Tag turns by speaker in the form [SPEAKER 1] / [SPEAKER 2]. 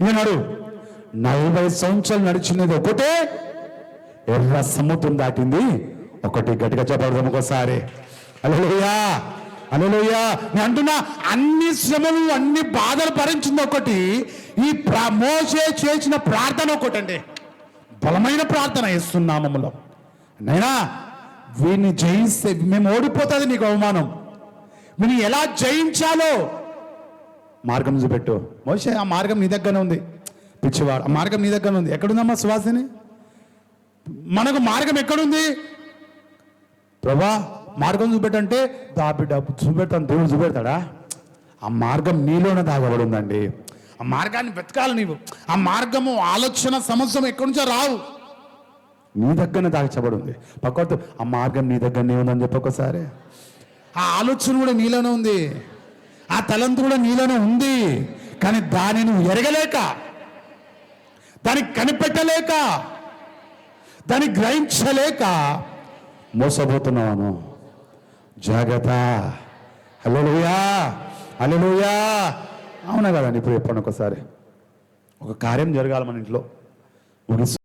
[SPEAKER 1] ఈనాడు నలభై సంవత్సరాలు నడిచినది ఒకటే ఎర్ర సముద్రం దాటింది. ఒకటి గట్టిగా చెప్పడం ఒకసారి. అలలోయా! అలలోయా! నేను అంటున్నా అన్ని శ్రమలు అన్ని బాధలు భరించింది ఒకటి ఈ మోసే చేసిన ప్రార్థన ఒకటండి. బలమైన ప్రార్థన ఇస్తున్నామములో నైనా వీని జయిస్తే మేము ఓడిపోతుంది నీకు అవమానం. వీని ఎలా జయించాలో మార్గం చూపెట్టు మోసే ఆ మార్గం నీ దగ్గరనే ఉంది. పిచ్చివాడు ఆ మార్గం నీ దగ్గర ఉంది. ఎక్కడుందమ్మా సువాసిని? మనకు మార్గం ఎక్కడుంది? ప్రభా మార్గం చూపెట్టంటే దా బిడ్డ చూపెడతాను దేవుడు చూపెడతాడా? ఆ మార్గం నీలోనే దాగబడి ఉందండి ఆ మార్గాన్ని వెతకాలి నీవు. ఆ మార్గము ఆలోచన సమస్య ఎక్కడి నుంచో రావు. నీ దగ్గరనే దాచబడి ఉంది పక్కతో ఆ మార్గం నీ దగ్గరనే ఉందని చెప్పి ఒకసారి. ఆ ఆలోచన కూడా నీలోనే ఉంది. ఆ తలంతు కూడా నీలోనే ఉంది. కానీ దానిని నువ్వు ఎరగలేక దానికి కనిపెట్టలేక దాన్ని గ్రహించలేక మోసపోతున్నాను. జాగ్రత్త. హలోయా హలోయా అవునా కదండి ఇప్పుడు చెప్పండి ఒకసారి. ఒక కార్యం జరగాలి మన ఇంట్లో. ఒక